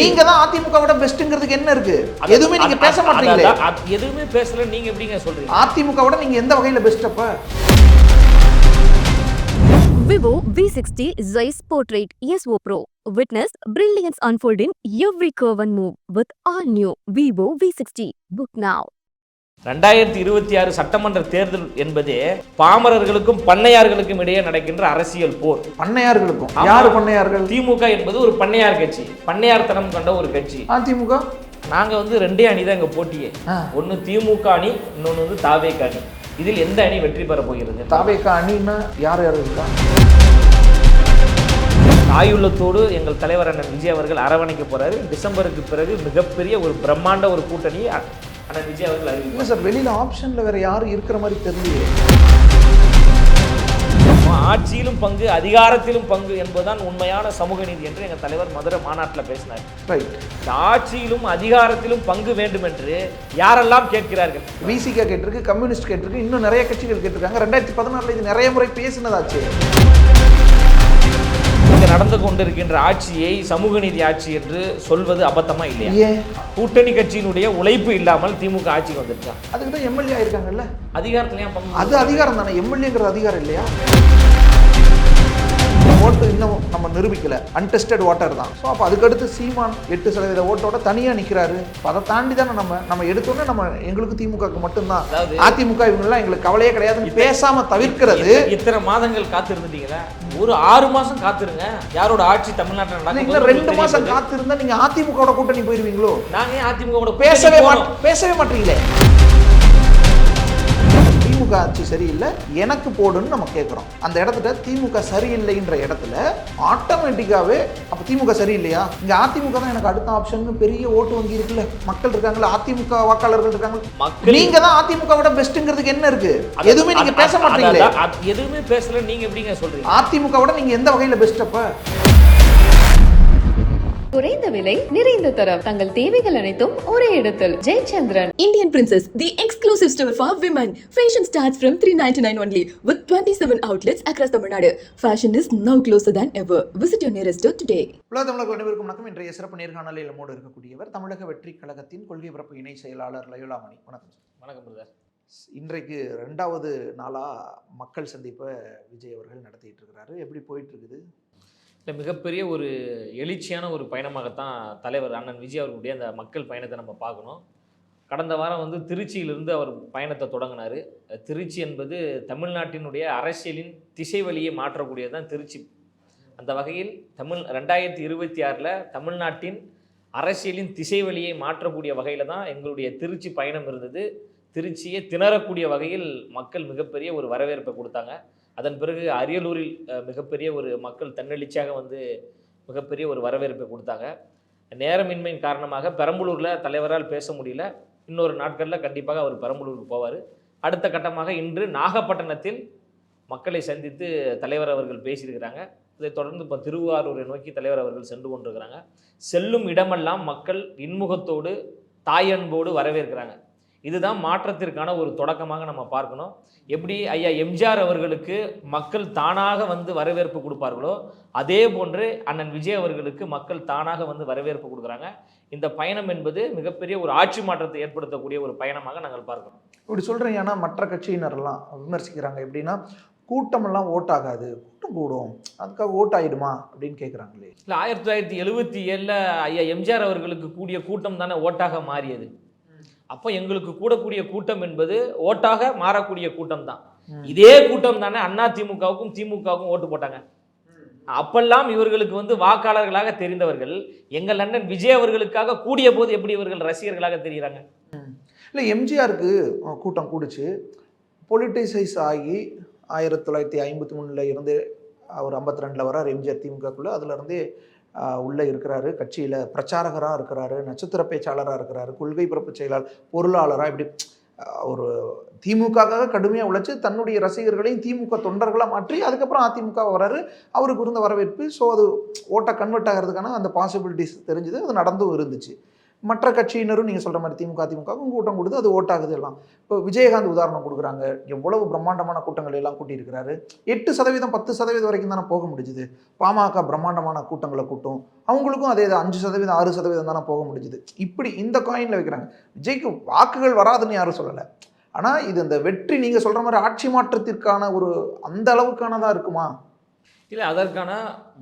நீங்க தான் அதிமுக விட பெஸ்ட்ங்கிறதுக்கு என்ன இருக்கு எதுவுமே நீங்க பேச மாட்டீங்களே எதுவுமே பேசல நீங்க எப்படிங்க சொல்றீங்க அதிமுக விட நீங்க எந்த வகையில பெஸ்ட் அப்ப Vivo V60 Zeiss Portrait ESO Pro. Witness brilliance unfold in every curve and move with all new Vivo V60. Book now. ரெண்டாயிரத்தி இருபத்தி ஆறு சட்டமன்ற தேர்தல் என்பதே பாமரர்களுக்கும் பண்ணையார்களுக்கும் இடையே நடக்கின்ற அரசியல் போர். பண்ணையார்களுக்கும். யாரு பண்ணையார்கள்? திமுக என்பது ஒரு பண்ணையார் கட்சி. பண்ணையார்த்தனம் கொண்ட ஒரு கட்சி. அதிமுக நாங்க வந்து ரெண்டே அணி தான் இங்க போட்டியே. ஆ. ஒன்னு திமுக அணி இன்னொன்னு வந்து தாவேக அணி. இதில் எந்த அணி வெற்றி பெற போகிறது? தாவேக்கா அணின்னா யார் யார் இருக்கா? தாயுள்ளத்தோடு எங்கள் தலைவர் அண்ணன் விஜய் அவர்கள் அரவணைக்க போறாரு. டிசம்பருக்கு பிறகு மிகப்பெரிய ஒரு பிரம்மாண்ட ஒரு கூட்டணியை அண்ணன் விஜய் அவர்கள் இல்ல அறிவிப்பார் சார் வெளியில ஆப்ஷன்ல வேற யாரும் இருக்கிற மாதிரி தெரியலையே. ஆட்சியிலும் பங்கு அதிகாரத்திலும் பங்கு என்பதுதான் உண்மையான சமூக நீதி என்று எங்கள் தலைவர் மதுரை மாநாட்டில் பேசினார். ரைட் ஆட்சியிலும் அதிகாரத்திலும் பங்கு வேண்டும் என்று யாரெல்லாம் கேட்கிறார்கள்? விசிகா கேட்டிருக்கு கம்யூனிஸ்ட் கேட்டிருக்கு இன்னும் நிறைய கட்சிகள் கேட்டிருக்காங்க. ரெண்டாயிரத்தி பதினாறுல இது நிறைய முறை பேசினதாச்சு. நடந்து கொண்டிருக்கின்ற ஆட்சியை சமூக நீதி ஆட்சி என்று சொல்வது அபத்தமா இல்லையா? கூட்டணி கட்சியினுடைய உழைப்பு இல்லாமல் திமுக ஆட்சிக்கு வந்துருச்சா அதுக்கு தான் எம்எல்ஏ ஆயிருக்காங்கல்ல? அதிகாரத்துல அது அதிகாரம் தானே. எம்எல்ஏங்கிறது அதிகாரம் இல்லையா? ஓட்டு இன்னும் நம்ம நிரூபிக்கல. அன்டெஸ்டட் வாட்டர் தான். ஸோ அப்போ அதுக்கடுத்து சீமான் எட்டு சதவீத ஓட்டோட தனியாக நிற்கிறாரு அதை தாண்டி தானே நம்ம நம்ம எடுத்தோன்னே நம்ம எங்களுக்கு திமுகவுக்கு மட்டும்தான். அதிமுக இவங்கெல்லாம் எங்களுக்கு கவலையே கிடையாதுன்னு பேசாம தவிர்க்கிறது. இத்த- இத்தனை மாதங்கள் காத்து இருந்துட்டீங்களா ஒரு ஆறு மாசம் காத்திருங்க. யாரோட ஆட்சி தமிழ்நாட்டில் நடக்கும் ரெண்டு மாசம். காத்திருந்தா நீங்க அதிமுகவோட கூட்டணி போயிருவீங்களோ? நாங்க அதிமுக பேசவே பேசவே மாட்டீங்களே? திமுக ஆட்சி சரியில்லை எனக்கு போடுன்னு நம்ம கேட்குறோம். அந்த இடத்துல திமுக சரியில்லைன்ற இடத்துல ஆட்டோமேட்டிக்காவே அப்போ திமுக சரியில்லையா? இங்க அதிமுக தான் எனக்கு அடுத்த ஆப்ஷன் பெரிய ஓட்டு வங்கி இருக்குல்ல. மக்கள் இருக்காங்கல்ல அதிமுக வாக்காளர்கள் இருக்காங்க நீங்க தான் அதிமுக விட பெஸ்ட்ங்கிறதுக்கு என்ன இருக்கு? எதுவுமே நீங்க பேச மாட்டீங்களே. எதுவுமே பேசல நீங்க எப்படிங்க சொல்றீங்க? அதிமுக விட நீங்க எந்த வகையில பெஸ்ட் அப்ப? குறைந்த விலை நிறைந்த தரம் தங்கள் தேவைகள் அனைத்தும் ஒரே இடத்தில் Jayachandran Indian Princess, the exclusive store for women. Fashion starts from 399 only with 27 outlets across Tamil Nadu. Fashion is now closer than ever. Visit your nearest store today. உலக தமிழர்கள் அனைவருக்கும் வணக்கம் இன்றைய சிறப்பு நேர்காணலில் நம்மோடு இருக்கக்கூடியவர் தமிழக வெற்றி கழகத்தின் கொள்கை பரப்பு இணை செயலாளர் லயோலாமணி வணக்கம். வணக்கம் பிரதர் இன்றைக்கு ரெண்டாவது நாளா மக்கள் சந்திப்பை விஜய் அவர்கள் நடத்திட்டு இருக்கிறாரு எப்படி போயிட்டு இருக்குது இல்லை மிகப்பெரிய ஒரு எழுச்சியான ஒரு பயணமாகத்தான் தலைவர் அண்ணன் விஜய் அவர்களுடைய அந்த மக்கள் பயணத்தை நம்ம பார்க்கணும். கடந்த வாரம் வந்து திருச்சியிலிருந்து அவர் பயணத்தை தொடங்கினார். திருச்சி என்பது தமிழ்நாட்டினுடைய அரசியலின் திசை வழியை மாற்றக்கூடியது தான் திருச்சி. அந்த வகையில் தமிழ் ரெண்டாயிரத்தி இருபத்தி ஆறில் தமிழ்நாட்டின் அரசியலின் திசை வழியை மாற்றக்கூடிய வகையில் தான் எங்களுடைய திருச்சி பயணம் இருந்தது. திருச்சியை திணறக்கூடிய வகையில் மக்கள் மிகப்பெரிய ஒரு வரவேற்பை கொடுத்தாங்க. அதன் பிறகு அரியலூரில் மிகப்பெரிய ஒரு மக்கள் தன்னெழுச்சியாக வந்து மிகப்பெரிய ஒரு வரவேற்பை கொடுத்தாங்க. நேரமின்மையின் காரணமாக பெரம்பலூரில் தலைவரால் பேச முடியல. இன்னொரு நாட்களில் கண்டிப்பாக அவர் பெரம்பலூருக்கு போவார். அடுத்த கட்டமாக இன்று நாகப்பட்டினத்தில் மக்களை சந்தித்து தலைவர் அவர்கள் பேசியிருக்கிறாங்க. இதைத் தொடர்ந்து இப்போ திருவாரூரை நோக்கி தலைவர் அவர்கள் சென்று கொண்டிருக்கிறாங்க. செல்லும் இடமெல்லாம் மக்கள் இன்முகத்தோடு தாயன்போடு வரவேற்கிறாங்க. இதுதான் மாற்றத்திற்கான ஒரு தொடக்கமாக நம்ம பார்க்கணும். எப்படி ஐயா எம்ஜிஆர் அவர்களுக்கு மக்கள் தானாக வந்து வரவேற்பு கொடுப்பார்களோ அதே போன்று அண்ணன் விஜய் அவர்களுக்கு மக்கள் தானாக வந்து வரவேற்பு கொடுக்குறாங்க. இந்த பயணம் என்பது மிகப்பெரிய ஒரு ஆட்சி மாற்றத்தை ஏற்படுத்தக்கூடிய ஒரு பயணமாக நாங்கள் பார்க்கிறோம் இப்படி சொல்றீங்க ஏன்னா மற்ற கட்சியினரெல்லாம் விமர்சிக்கிறாங்க. எப்படின்னா கூட்டமெல்லாம் ஓட்டாகாது கூட்டம் கூடும் அதுக்காக ஓட் ஆயிடுமா அப்படின்னு கேட்குறாங்களே இல்லை ஆயிரத்தி தொள்ளாயிரத்தி எழுபத்தி ஏழில் ஐயா எம்ஜிஆர் அவர்களுக்கு கூடிய கூட்டம் தானே ஓட்டாக மாறியது. அப்போ எங்களுக்கு கூடக்கூடிய கூட்டம் என்பது ஓட்டாக மாறக்கூடிய கூட்டம் தான் இதே கூட்டம் தானே அண்ணா திமுகவுக்கும் திமுகவுக்கும் ஓட்டு போட்டாங்க. அப்பெல்லாம் இவர்களுக்கு வந்து வாக்காளர்களாக தெரிந்தவர்கள் எங்கள் அண்ணன் விஜய் அவர்களுக்காக கூடிய போது எப்படி இவர்கள் ரசிகர்களாக தெரிகிறாங்க? இல்லை எம்ஜிஆருக்கு கூட்டம் கூடுச்சு. பொலிட்டிசைஸ் ஆகி ஆயிரத்தி தொள்ளாயிரத்தி ஐம்பத்தி மூணில் இருந்து அவர் ஐம்பத்தி ரெண்டில் வரார் எம்ஜிஆர் திமுகக்குள்ளே. அதுலேருந்தே உள்ளே இருக்கிறாரு கட்சியில் பிரச்சாரகராக இருக்கிறாரு நட்சத்திர பேச்சாளராக இருக்கிறாரு கொள்கை பிறப்பு செயலாளர் பொருளாளராக இப்படி ஒரு திமுகக்காக கடுமையாக உழைச்சி தன்னுடைய ரசிகர்களையும் திமுக தொண்டர்களாக மாற்றி அதுக்கப்புறம் அதிமுக வராரு. அவருக்கு இருந்த வரவேற்பு ஸோ அது ஓட்டை கன்வெர்ட் ஆகிறதுக்கான அந்த பாசிபிலிட்டிஸ் தெரிஞ்சுது அது நடந்தும் இருந்துச்சு. மற்ற கட்சியினரும் நீங்கள் சொல்கிற மாதிரி திமுக திமுகவும் கூட்டம் கொடுத்து அது ஓட்டாகுது எல்லாம். இப்போ விஜயகாந்த் உதாரணம் கொடுக்குறாங்க. எவ்வளவு பிரம்மாண்டமான கூட்டங்கள் எல்லாம் கூட்டியிருக்கிறாரு. எட்டு சதவீதம் பத்து சதவீதம் வரைக்கும் தானே போக முடிஞ்சுது. பாமக பிரம்மாண்டமான கூட்டங்களை கூட்டும். அவங்களுக்கும் அதே தான். அஞ்சு சதவீதம் ஆறு சதவீதம் தானே போக முடிஞ்சுது. இப்படி இந்த காயினில் வைக்கிறாங்க. விஜய்க்கு வாக்குகள் வராதுன்னு யாரும் சொல்லலை. ஆனால் இது இந்த வெற்றி நீங்கள் சொல்கிற மாதிரி ஆட்சி மாற்றத்திற்கான ஒரு அந்த அளவுக்கானதாக இருக்குமா? இல்லை அதற்கான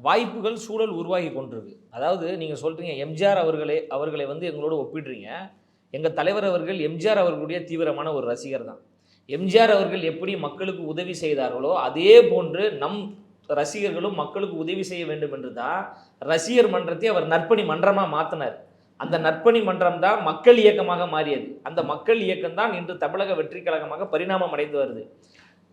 வாய்ப்புகள் சூழல் உருவாகி கொண்டிருக்கு. அதாவது நீங்கள் சொல்கிறீங்க எம்ஜிஆர் அவர்களே அவர்களை வந்து எங்களோட ஒப்பிடுறீங்க. எங்கள் தலைவர் அவர்கள் எம்ஜிஆர் அவர்களுடைய தீவிரமான ஒரு ரசிகர் தான். எம்ஜிஆர் அவர்கள் எப்படி மக்களுக்கு உதவி செய்தார்களோ அதே போன்று நம் ரசிகர்களும் மக்களுக்கு உதவி செய்ய வேண்டும் என்று தான் ரசிகர் மன்றத்தை அவர் நற்பணி மன்றமாக மாற்றினார் அந்த நற்பணி மன்றம் தான் மக்கள் இயக்கமாக மாறியது. அந்த மக்கள் இயக்கம் தான் இன்று தமிழக வெற்றி கழகமாக பரிணாமம் அடைந்து வருது.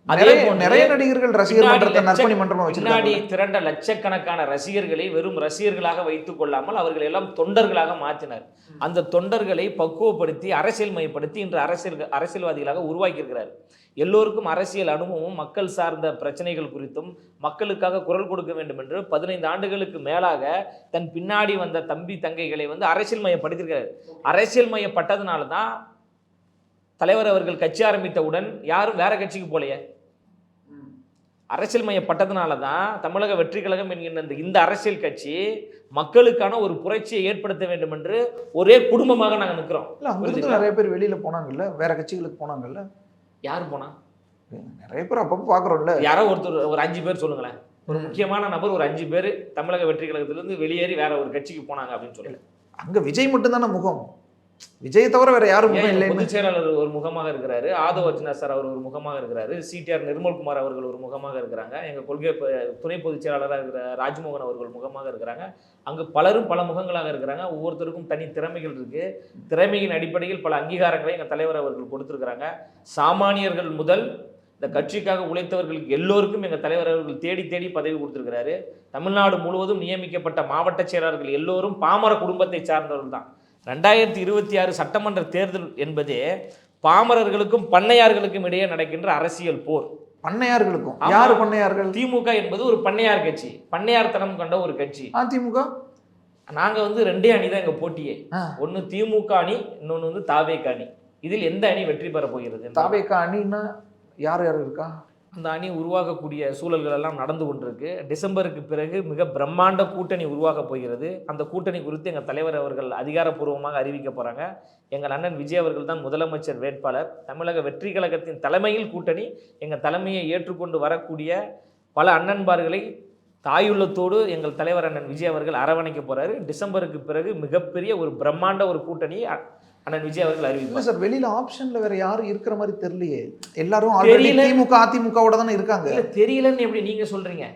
அதே நிறைய நடிகர்கள் ரசிகர் மன்றத்தை நற்பணி மன்றமா வச்சிருக்காங்க. திரண்ட லட்சக்கணக்கான ரசிகர்களை வெறும் ரசிகர்களாக வைத்துக் கொள்ளாமல் அவர்கள் எல்லாம் தொண்டர்களாக மாற்றினார். அந்த தொண்டர்களை பக்குவப்படுத்தி அரசியல் மயப்படுத்தி இன்று அரசியல் அரசியல்வாதிகளாக உருவாக்கியிருக்கிறார். எல்லோருக்கும் அரசியல் அனுபவமும் மக்கள் சார்ந்த பிரச்சனைகள் குறித்தும் மக்களுக்காக குரல் கொடுக்க வேண்டும் என்று பதினைந்து ஆண்டுகளுக்கு மேலாக தன் பின்னாடி வந்த தம்பி தங்கைகளை வந்து அரசியல் மயப்படுத்தியிருக்கிறார். அரசியல் மயப்பட்டதுனால தான் தலைவர் அவர்கள் கட்சி ஆரம்பித்தவுடன் யாரும் வேற கட்சிக்கு போலையே. அரசியல் மயப்பட்டதுனால தான் தமிழக வெற்றி கழகம் என்கின்ற இந்த- அரசியல் கட்சி மக்களுக்கான ஒரு புரட்சியை ஏற்படுத்த வேண்டும் என்று ஒரே குடும்பமாக நாங்கள் நிற்கிறோம் இல்ல அங்கிருந்து? நிறைய பேர் வெளியில போனாங்கல்ல? வேற கட்சிகளுக்கு போனாங்கல்ல? யார் போனா? நிறைய பேர் அப்பப்போ பாக்குறோம்ல. யாரோ ஒருத்தர் ஒரு அஞ்சு பேர் சொல்லுங்களேன். ஒரு முக்கியமான நபர் ஒரு அஞ்சு பேர் தமிழக வெற்றி கழகத்திலிருந்து வெளியேறி வேற ஒரு கட்சிக்கு போனாங்க அப்படின்னு சொல்லி அங்க விஜய் மட்டும் தானே முகம்? விஜயை தவிர வேற யாரும் இல்லைன்னு. பொதுச் செயலாளர் ஒரு முகமாக இருக்கிறாரு. ஆதவ அர்ஜுனா சார் அவர் ஒரு முகமாக இருக்கிறாரு. சிடிஆர் நிர்மல்குமார் அவர்கள் ஒரு முகமாக இருக்கிறாங்க. எங்க கொள்கை துணை பொதுச் செயலாளராக இருக்கிற ராஜ்மோகன் அவர்கள் முகமாக இருக்கிறாங்க. அங்கு பலரும் பல முகங்களாக இருக்கிறாங்க. ஒவ்வொருத்தருக்கும் தனி திறமைகள் இருக்கு. திறமையின் அடிப்படையில் பல அங்கீகாரங்களை எங்க தலைவர் அவர்கள் கொடுத்திருக்கிறாங்க. சாமானியர்கள் முதல் இந்த கட்சிக்காக உழைத்தவர்களுக்கு எல்லோருக்கும் எங்க தலைவர் அவர்கள் தேடி தேடி பதவி கொடுத்திருக்கிறாரு. தமிழ்நாடு முழுவதும் நியமிக்கப்பட்ட மாவட்ட செயலாளர்கள் எல்லோரும் பாமர குடும்பத்தை சார்ந்தவர்கள் தான். ரெண்டாயிரத்தி இருபத்தி ஆறு சட்டமன்ற தேர்தல் என்பதே பாமரர்களுக்கும் பண்ணையார்களுக்கும் இடையே நடக்கின்ற அரசியல் போர். பண்ணையார்களுக்கும். யாரு பண்ணையார்கள்? திமுக என்பது ஒரு பண்ணையார் கட்சி. பண்ணையார்த்தனம் கொண்ட ஒரு கட்சி. அதிமுக நாங்க வந்து ரெண்டே அணி தான் எங்க போட்டியே. ஆ. ஒன்னு திமுக அணி இன்னொன்னு வந்து தாவேக அணி. இதில் எந்த அணி வெற்றி பெற போகிறது? தாவேக்கா அணின்னா யார் யார் இருக்கா? அந்த அணி உருவாகக்கூடிய சூழல்கள் எல்லாம் நடந்து கொண்டிருக்கு. டிசம்பருக்கு பிறகு மிக பிரம்மாண்ட கூட்டணி உருவாகப் போகிறது. அந்த கூட்டணி குறித்து எங்கள் தலைவர் அவர்கள் அதிகாரப்பூர்வமாக அறிவிக்க போகிறாங்க எங்கள் அண்ணன் விஜய் அவர்கள் தான் முதலமைச்சர் வேட்பாளர். தமிழக வெற்றி கழகத்தின் தலைமையில் கூட்டணி எங்கள் தலைமையை ஏற்றுக்கொண்டு வரக்கூடிய பல அண்ணன்பார்களை தாயுள்ளத்தோடு எங்கள் தலைவர் அண்ணன் விஜய் அவர்கள் அரவணைக்க போகிறாரு டிசம்பருக்கு பிறகு மிகப்பெரிய ஒரு பிரம்மாண்ட ஒரு கூட்டணி அண்ணன் விஜய் அவர்கள் இல்ல அறிவிப்பார் சார் வெளியில ஆப்ஷன்ல வேற யாரும் இருக்கிற மாதிரி தெரியலையே. எல்லாரும். திமுக அதிமுகவோட தானே இருக்காங்க. இல்ல தெரியலன்னு எப்படி நீங்க சொல்றீங்க?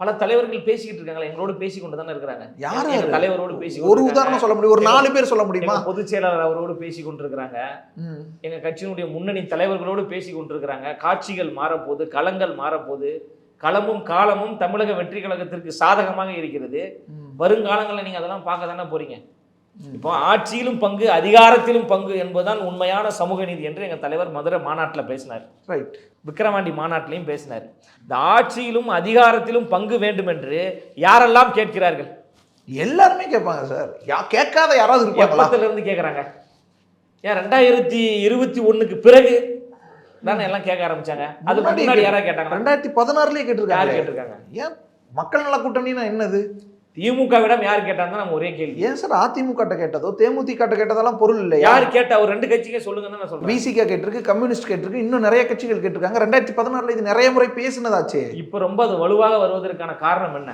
பல தலைவர்கள் பேசிக்கிட்டு இருக்காங்களா எங்களோட பேசி கொண்டு தானே இருக்கிறாங்க. யார் எங்க யாரு? தலைவரோடு பேசி ஒரு உதாரணம் சொல்ல முடியும். ஒரு நாலு பேர் சொல்ல முடியுமா? பொதுச் செயலாளர் அவரோடு பேசி கொண்டிருக்கிறாங்க. எங்க கட்சியினுடைய முன்னணி தலைவர்களோடு பேசி கொண்டிருக்கிறாங்க காட்சிகள் மாறப்போகுது களங்கள் மாறப்போகுது. களமும் காலமும் தமிழக வெற்றி கழகத்திற்கு சாதகமாக இருக்கிறது. வருங்காலங்களில் நீங்க அதெல்லாம் பார்க்க தானே போறீங்க. இப்போ ஆட்சியிலும் பங்கு அதிகாரத்திலும் பங்கு என்பதுதான் உண்மையான சமூக நீதி என்று எங்க தலைவர் மதுரை மாநாட்டில் பேசினார். ரைட் விக்கிரவாண்டி மாநாட்டிலையும் பேசினார். இந்த ஆட்சியிலும் அதிகாரத்திலும் பங்கு வேண்டும் என்று யாரெல்லாம் கேட்கிறார்கள்? எல்லாருமே கேட்பாங்க சார். யா கேட்காத யாராவது இருப்பாங்களா? இருந்து கேட்குறாங்க? ஏன் ரெண்டாயிரத்தி இருபத்தி ஒண்ணுக்கு பிறகு தானே எல்லாம் கேட்க ஆரம்பிச்சாங்க? அதுக்கு முன்னாடி யாராவது கேட்டாங்க ரெண்டாயிரத்தி பதினாறுலயே யார் கேட்டிருக்காங்க? கேட்டிருக்காங்க ஏன்? மக்கள் நல கூட்டணினா என்னது? திமுகவிடம் யார் கேட்டாங்க நம்ம ஒரே கேள்வி. ஏன் சார் அதிமுக ட்ட கேட்டதோ தேமுதிக ட்ட கேட்டதெல்லாம் பொருள் இல்லையா? யார் கேட்டா ஒரு ரெண்டு கட்சிக்கே சொல்லுங்கன்னு நான் சொல்றேன். விசிக கேட்டிருக்கு கம்யூனிஸ்ட் கேட்டிருக்கு இன்னும் நிறைய கட்சிகள் கேட்டிருக்காங்க. ரெண்டாயிரத்தி பதினாறுல இது நிறைய முறை பேசினதாச்சே. இப்போ ரொம்ப அது வலுவாக வருவதற்கான காரணம் என்ன?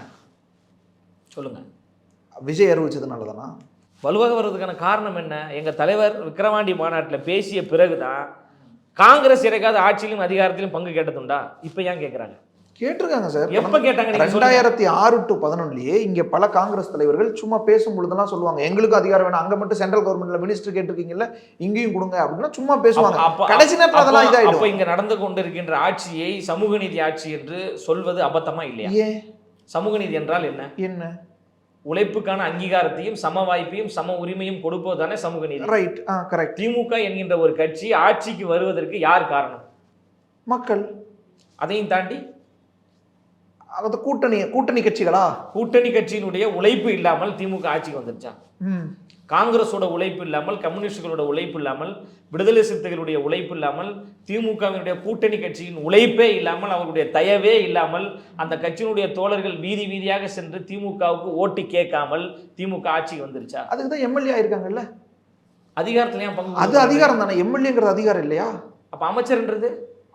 சொல்லுங்க. விஜய் அறிவிச்சதுனால தானா வலுவாக வருவதற்கான காரணம் என்ன? எங்க தலைவர் விக்கிரவாண்டி மாநாட்டில் பேசிய பிறகுதான் காங்கிரஸ் எனக்காவது ஆட்சியிலும் அதிகாரத்திலும் பங்கு கேட்டதுண்டா? இப்போ ஏன் கேட்குறாங்க கேட்டிருக்காங்க சார். எப்ப கேட்டாங்க. ரெண்டாயிரத்தி ஆறு டு பதினொன்னுலயே இங்க பல காங்கிரஸ் தலைவர்கள் சும்மா பேசும் பொழுதெல்லாம் சொல்லுவாங்க. எங்களுக்கு அதிகாரம் வேணும். அங்க மட்டும் சென்ட்ரல் கவர்மெண்ட்ல மினிஸ்டர் கேட்டிருக்கீங்கல்ல இங்கேயும் கொடுங்க அப்படின்னா சும்மா பேசுவாங்க. கடைசி நேரத்துல அதெல்லாம் அப்ப இங்க நடந்து கொண்டிருக்கின்ற ஆட்சியை சமூக நீதி ஆட்சி என்று சொல்வது அபத்தமா இல்லையா? ஏன்? சமூக நீதி என்றால் என்ன? என்ன? உழைப்புக்கான அங்கீகாரத்தையும் சம வாய்ப்பையும் சம உரிமையும் கொடுப்பதுதானே சமூக நீதி. ரைட் கரெக்ட் திமுக என்கின்ற ஒரு கட்சி ஆட்சிக்கு வருவதற்கு யார் காரணம்? மக்கள். அதையும் தாண்டி அந்த கூட்டணி கூட்டணி கட்சிகளா? கூட்டணி கட்சியினுடைய உழைப்பு இல்லாமல் திமுக ஆட்சிக்கு வந்துருச்சா? ம். காங்கிரஸோட உழைப்பு இல்லாமல் கம்யூனிஸ்டுகளோட உழைப்பு இல்லாமல் விடுதலை சிறுத்தைகளுடைய உழைப்பு இல்லாமல் திமுகவினுடைய கூட்டணி கட்சியின் உழைப்பே இல்லாமல் அவருடைய தயவே இல்லாமல் அந்த கட்சியினுடைய தோழர்கள் வீதி வீதியாக சென்று திமுகவுக்கு ஓட்டு கேட்காமல் திமுக ஆட்சிக்கு வந்துருச்சா? அதுக்கு தான் எம்எல்ஏ ஆயிருக்காங்கல்ல? அதிகாரத்துல ஏன் பங்கு அது? அதிகாரம் தானே. எம்எல்ஏங்கிறது அதிகாரம் இல்லையா? அப்ப அமைச்சர்ன்றது?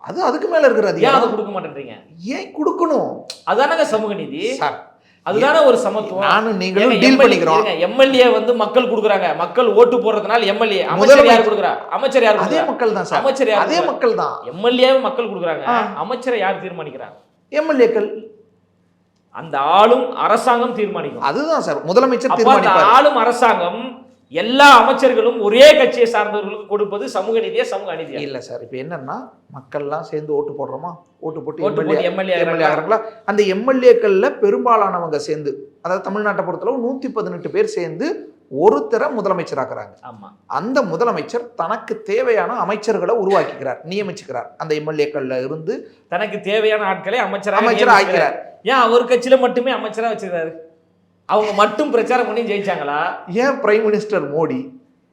அது அதுக்கு மேல இருக்கிற ஏன் அதை கொடுக்க மாட்டேன்றீங்க? ஏன் கொடுக்கணும்? அதானங்க சமூக நீதி. சார் அதுதானே ஒரு சமத்துவம். நானும் நீங்களும் டீல் பண்ணிக்கிறோம். எம்எல்ஏ வந்து மக்கள் கொடுக்குறாங்க. மக்கள் ஓட்டு போடுறதுனால எம்எல்ஏ. அமைச்சர் யார் கொடுக்குறா? அமைச்சர் யார் அதே மக்கள் தான் சார். அமைச்சர் யார் அதே மக்கள் தான். எம்எல்ஏ மக்கள் கொடுக்குறாங்க. அமைச்சரை யார் தீர்மானிக்கிறாங்க? எம்எல்ஏக்கள். அந்த ஆளும் அரசாங்கம் தீர்மானிக்கும். அதுதான் சார் முதலமைச்சர் தீர்மானிப்பார். ஆளும் அரசாங்கம் எல்லா அமைச்சர்களும் ஒரே கட்சியை சார்ந்தவர்களுக்கு கொடுப்பது சமூக நீதியா சமூக அநீதியா? இல்ல சார் இப்போ என்னன்னா மக்கள்லாம் சேர்ந்து ஓட்டு போடுறோமா? ஓட்டு போட்டு எம்எல்ஏ எம்எல்ஏ ஆகிறாங்களா? அந்த எம்எல்ஏக்கள்ல பெரும்பாலானவங்க சேர்ந்து அதாவது தமிழ்நாட்டை பொறுத்தளவு நூத்தி பதினெட்டு பேர் சேர்ந்து ஒருத்தரை முதலமைச்சராக்குறாங்க. ஆமா. அந்த முதலமைச்சர் தனக்கு தேவையான அமைச்சர்களை உருவாக்கிக்கிறார் நியமிச்சுக்கிறார். அந்த எம்எல்ஏக்கள்ல இருந்து தனக்கு தேவையான ஆட்களை அமைச்சரா நியமிக்கிறார். ஆக்கிறார் ஏன் அவர் கட்சியில மட்டுமே அமைச்சரா வச்சிருக்காரு அவங்க மட்டும் பிரச்சாரம் பண்ணி ஜெயிச்சாங்களா? ஏன் பிரைம் மினிஸ்டர் மோடி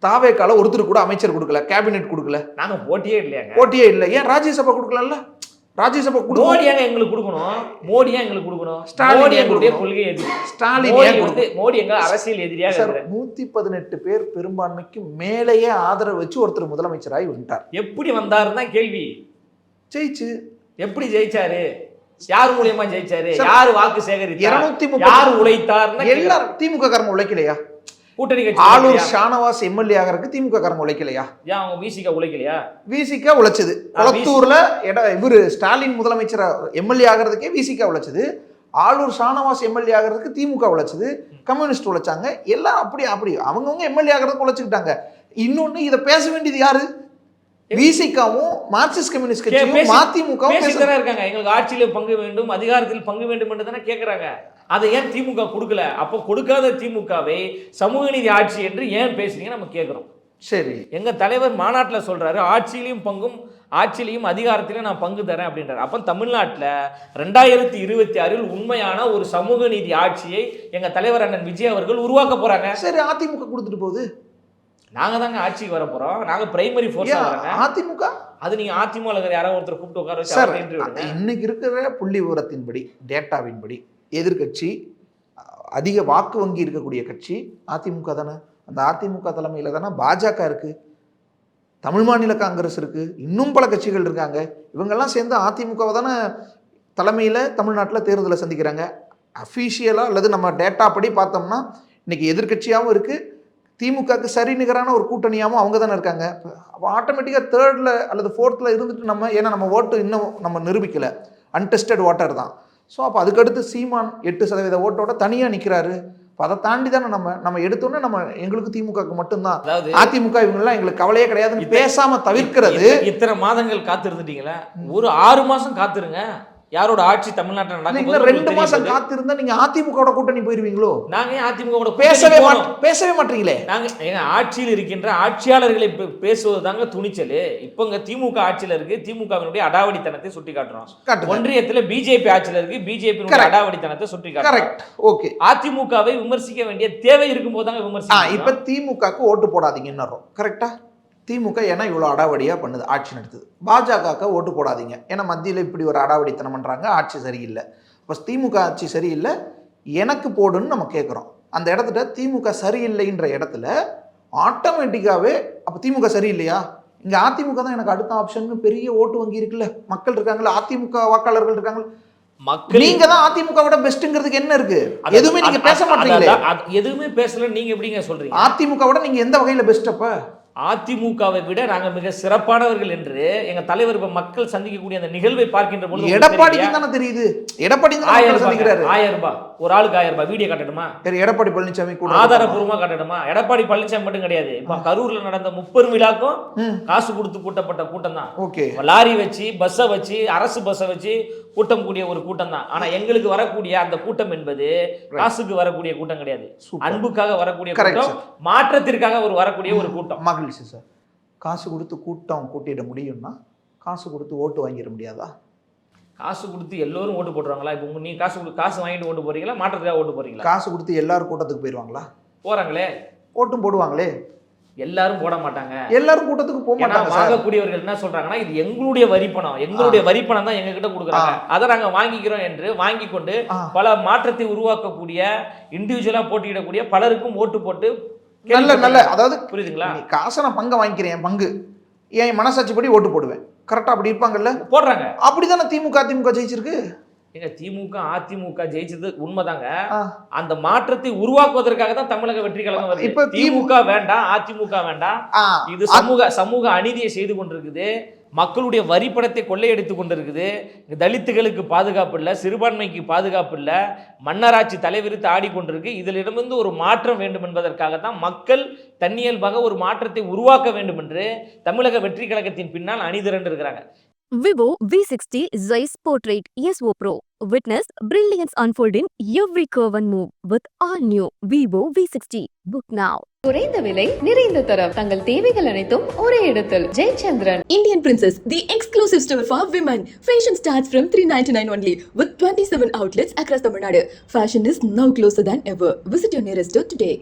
தாவேக்கால ஒருத்தர் கூட அமைச்சர் கொடுக்கல கேபினெட் கொடுக்கல? நாங்க போட்டியே இல்லையாங்க. போட்டியே இல்லை. ஏன் ராஜ்யசபா கொடுக்கலல்ல? ராஜ்யசபா மோடி ஏங்க எங்களுக்கு கொடுக்கணும்? மோடி ஏன் எங்களுக்கு கொடுக்கணும்? ஸ்டாலின் எங்களுடைய? கொள்கை எதிரி ஸ்டாலின் ஏன் மோடி எங்க அரசியல் எதிரியாக சார். நூத்தி பதினெட்டு பேர் பெரும்பான்மைக்கு மேலேயே ஆதரவு வச்சு ஒருத்தர் முதலமைச்சராகி வந்துட்டார். எப்படி வந்தாருன்னு தான் கேள்வி. ஜெயிச்சு. எப்படி ஜெயிச்சாரு? யார் மூலியமா ஜெயிச்சாரு? சார், யார் வாக்கு சேகரித்தார்? இருநூத்தி யார் கேக்குறாரு. எல்லாரும் திமுக காரங்க உழைக்கலையா? கூட்டணி கட்சி ஆளூர்? ஷானவாஸ் எம்எல்ஏ ஆகிறதுக்கு திமுக காரங்க உழைக்கலையா? ஏன் அவங்க விசிக உழைக்கலையா? விசிகா உழைச்சது. கொளத்தூர்ல இவரு ஸ்டாலின் முதலமைச்சர் எம்எல்ஏ ஆகிறதுக்கே விசிகா உழைச்சது. ஆளூர் ஷானவாஸ் எம்எல்ஏ ஆகிறதுக்கு திமுக உழைச்சது. கம்யூனிஸ்ட் உழைச்சாங்க. எல்லாம் அப்படி அப்படி. அவங்கவுங்க எம்எல்ஏ ஆகிறதுக்கு உழைச்சுக்கிட்டாங்க. இன்னொன்னு இதை பேச வேண்டியது யாரு? விசிகாவும் மார்க்சிஸ்ட் கம்யூனிஸ்ட் கட்சியும் மதிமுகவும் பேச பேசித்தானே இருக்காங்க. எங்களுக்கு ஆட்சியில பங்கு வேண்டும் அதிகாரத்தில் பங்கு வேண்டும் என்று தானே கேட்கறாங்க அதை ஏன் திமுக கொடுக்கல? அப்போ கொடுக்காத திமுகவை சமூக நீதி ஆட்சி என்று ஏன் பேசுறீங்க நம்ம கேட்கிறோம் சரி. எங்க தலைவர் மாநாட்டில் சொல்றாரு ஆட்சியிலையும் பங்கும் ஆட்சியிலையும் அதிகாரத்திலையும் நான் பங்கு தரேன் அப்படின்றாரு. அப்போ தமிழ்நாட்டில் ரெண்டாயிரத்தி இருபத்தி ஆறில் உண்மையான ஒரு சமூக நீதி ஆட்சியை எங்க தலைவர் அண்ணன் விஜய் அவர்கள் உருவாக்க போறாங்க. சரி அதிமுக கொடுத்துட்டு போகுது. நாங்க தாங்க ஆட்சிக்கு வர போறோம். நாங்க பிரைமரி ஃபோர்ஸ் அதிமுக? அது நீங்க அதிமுக இருக்கிற யாராவது ஒருத்தர் கூப்பிட்டு உட்கார வச்சு சார். இன்னைக்கு இருக்கிற புள்ளி விவரத்தின்படி டேட்டாவின்படி எதிர்க்கட்சி அதிக வாக்கு வங்கி இருக்கக்கூடிய கட்சி அதிமுக தானே? அந்த அதிமுக தலைமையில் தானே பாஜக இருக்கு. தமிழ் மாநில காங்கிரஸ் இருக்கு. இன்னும் பல கட்சிகள் இருக்காங்க. இவங்கெல்லாம் சேர்ந்து அதிமுகவை தானே தலைமையில் தமிழ்நாட்டில் தேர்தலை சந்திக்கிறாங்க. அஃபீஷியலாக அல்லது நம்ம டேட்டா படி பார்த்தோம்னா இன்னைக்கு எதிர்க்கட்சியாகவும் இருக்கு. திமுகவுக்கு சரி நிகரான ஒரு கூட்டணியாகவும் அவங்க தானே இருக்காங்க. அப்போ ஆட்டோமேட்டிக்காக தேர்டில் அல்லது ஃபோர்த்தில் இருந்துட்டு நம்ம ஏன்னா நம்ம ஓட்டு இன்னும் நம்ம நிரூபிக்கல. அன்டெஸ்டட் வாட்டர் தான். ஸோ அப்போ அதுக்கடுத்து சீமான் எட்டு சதவீத ஓட்டோட தனியாக நிற்கிறாரு அப்போ அதை தாண்டி தானே நம்ம நம்ம எடுத்தோன்னே நம்ம எங்களுக்கு திமுகவுக்கு மட்டும்தான். அதாவது அதிமுக இவங்கெல்லாம் எங்களுக்கு கவலையே கிடையாதுன்னு இத்த- பேசாம தவிர்க்கிறது. இத்த- இத்தனை மாதங்கள் காத்திருந்துட்டீங்களா? ஒரு ஆறு மாசம் காத்திருங்க. யாரோட ஆட்சி தமிழ்நாட்டில் நடக்கும் போது ரெண்டு மாசம். காத்திருந்தா நீங்க அதிமுகவோட கூட்டணி போயிருவீங்களோ? நாங்க அதிமுக கூட பேசவே? பேசவே மாட்டீங்களே? நாங்க எங்க ஆட்சியில் இருக்கின்ற ஆட்சியாளர்களை பேசுவது தாங்க துணிச்சல். இப்போ இங்க திமுக ஆட்சியில இருக்கு. திமுகவினுடைய அடாவடித்தனத்தை சுட்டி காட்டுறோம் ஒன்றியத்துல பிஜேபி ஆட்சியில இருக்கு. பிஜேபி. அடாவடித்தனத்தை சுட்டி காட்டுறோம் கரெக்ட் ஓகே அதிமுகவை விமர்சிக்க வேண்டிய தேவை இருக்கும்போது தாங்க ஆ விமர்சிக்க இப்ப திமுகக்கு ஓட்டு போடாதீங்கன்னு கரெக்டா திமுக ஏன்னா இவ்வளோ அடாவடியா பண்ணுது ஆட்சி நடத்துது. பாஜகவுக்கு ஓட்டு போடாதீங்க. ஏன்னா மத்தியில் இப்படி ஒரு அடாவடித்தனம் பண்றாங்க ஆட்சி சரியில்லை. இப்போ திமுக ஆட்சி சரியில்லை எனக்கு போடுன்னு நம்ம கேட்குறோம் அந்த இடத்துல திமுக சரியில்லைன்ற இடத்துல ஆட்டோமேட்டிக்காவே அப்போ திமுக சரியில்லையா? இங்க அதிமுக தான் எனக்கு அடுத்த ஆப்ஷன் பெரிய ஓட்டு வங்கி இருக்குல்ல. மக்கள் இருக்காங்கல்ல அதிமுக வாக்காளர்கள் இருக்காங்க மக்கள் நீங்க தான் அதிமுக விட பெஸ்ட்ங்கிறதுக்கு என்ன இருக்கு? எதுவுமே நீங்க பேச மாட்டீங்களே. எதுவுமே பேசல நீங்க எப்படிங்க சொல்றீங்க? அதிமுக விட நீங்க எந்த வகையில பெஸ்ட் அப்ப? அதிமுகவை விட நாங்க மிக சிறப்பானவர்கள் என்று எங்க தலைவர் இப்ப மக்கள் சந்திக்கக்கூடிய அந்த நிகழ்வை பார்க்கின்ற பொழுது எடப்பாடிக்கு? தானே தெரியுது? எடப்பாடி ஆயிரம் ரூபாய் ஆயிரம் ரூபாய். ஒரு ஆளுக்கு ஆயிரம் ரூபாய். வீடியோ காட்டணுமா சரி எடப்பாடி பழனிசாமி கூட ஆதாரபூர்வமா காட்டணுமா எடப்பாடி பழனிசாமி மட்டும் கிடையாது. இப்ப கரூர்ல நடந்த முப்பெரும் விழாக்கும் காசு கொடுத்து கூட்டப்பட்ட கூட்டம் தான். ஓகே. லாரி வச்சு பஸ்ஸை வச்சு அரசு பஸ்ஸை வச்சு கூட்டம் கூடிய ஒரு கூட்டம் தான். ஆனா எங்களுக்கு வரக்கூடிய அந்த கூட்டம் என்பது காசுக்கு வரக்கூடிய கூட்டம் கிடையாது. அன்புக்காக வரக்கூடிய கூட்டம் மாற்றத்திற்காக ஒரு வரக்கூடிய ஒரு கூட்டம். சார். காசு கொடுத்து கூட்டம் கூட்டிட முடியும்னா காசு கொடுத்து ஓட்டு வாங்கிட முடியாதா? காசு கொடுத்து எல்லோரும் ஓட்டு போட்டுருவாங்களா? இப்போ உங்க- நீங்க காசு கொடு- காசு வாங்கிட்டு ஓட்டு போறீங்களா? மாற்றத்துக்காக ஓட்டு போறீங்களா? காசு கொடுத்து எல்லாரும் கூட்டத்துக்கு போயிடுவாங்களா போறாங்களே. ஓட்டும் போடுவாங்களே. எல்லாரும் போட மாட்டாங்க. எல்லாரும் கூட்டத்துக்கு போக மாட்டாங்க வாங்கக்கூடியவர்கள் என்ன சொல்றாங்கன்னா இது எங்களுடைய வரிப்பணம். எங்களுடைய வரிப்பணம் தான் எங்க கிட்ட கொடுக்குறாங்க அதை நாங்க வாங்கிக்கிறோம் என்று வாங்கி கொண்டு. பல மாற்றத்தை உருவாக்கக்கூடிய இண்டிவிஜுவலா போட்டியிடக்கூடிய பலருக்கும் ஓட்டு போட்டு நல்ல நல்ல. அதாவது புரியுதுங்களா? நீ காசை நான் பங்கை வாங்கிக்கிறேன் என் பங்கு. என் மனசாட்சிப்படி ஓட்டு போடுவேன். கரெக்டா அப்படி இருப்பாங்கல்ல? போடுறாங்க. அப்படிதானே திமுக அதிமுக ஜெயிச்சிருக்கு? எங்க திமுக அதிமுக ஜெயிச்சது உண்மைதாங்க. அந்த மாற்றத்தை உருவாக்குவதற்காக தான் தமிழக வெற்றி கழகம் வருது. இப்ப திமுக வேண்டாம் அதிமுக வேண்டாம். இது சமூக சமூக அநீதியை செய்து கொண்டிருக்குது. மக்களுடைய வரிப்பணத்தை கொள்ளையடித்து கொண்டிருக்குது. தலித்துகளுக்கு பாதுகாப்பு இல்லை சிறுபான்மைக்கு பாதுகாப்பு இல்லை மன்னராட்சி தலைவிரித்து ஆடிக்கொண்டிருக்கு இதிலிருந்து ஒரு மாற்றம் வேண்டும் என்பதற்காக தான் மக்கள் தன்னியல்பாக ஒரு மாற்றத்தை உருவாக்க வேண்டும் என்று தமிழக வெற்றி கழகத்தின் பின்னால் அணிதிரண்டு இருக்கிறாங்க Vivo V60 Zeiss Portrait ESO Pro. Witness brilliance unfold in every curve and move with all new Vivo V60. Book now. குறைந்த விலை நிறைந்த தரம் தங்கள் தேவைகள் அனைத்தும் ஒரே இடத்தில் Jayachandran Indian Princess, the exclusive store for women. Fashion starts from 399 only with 27 outlets across Tamil Nadu. Fashion is now closer than ever. Visit your nearest store today.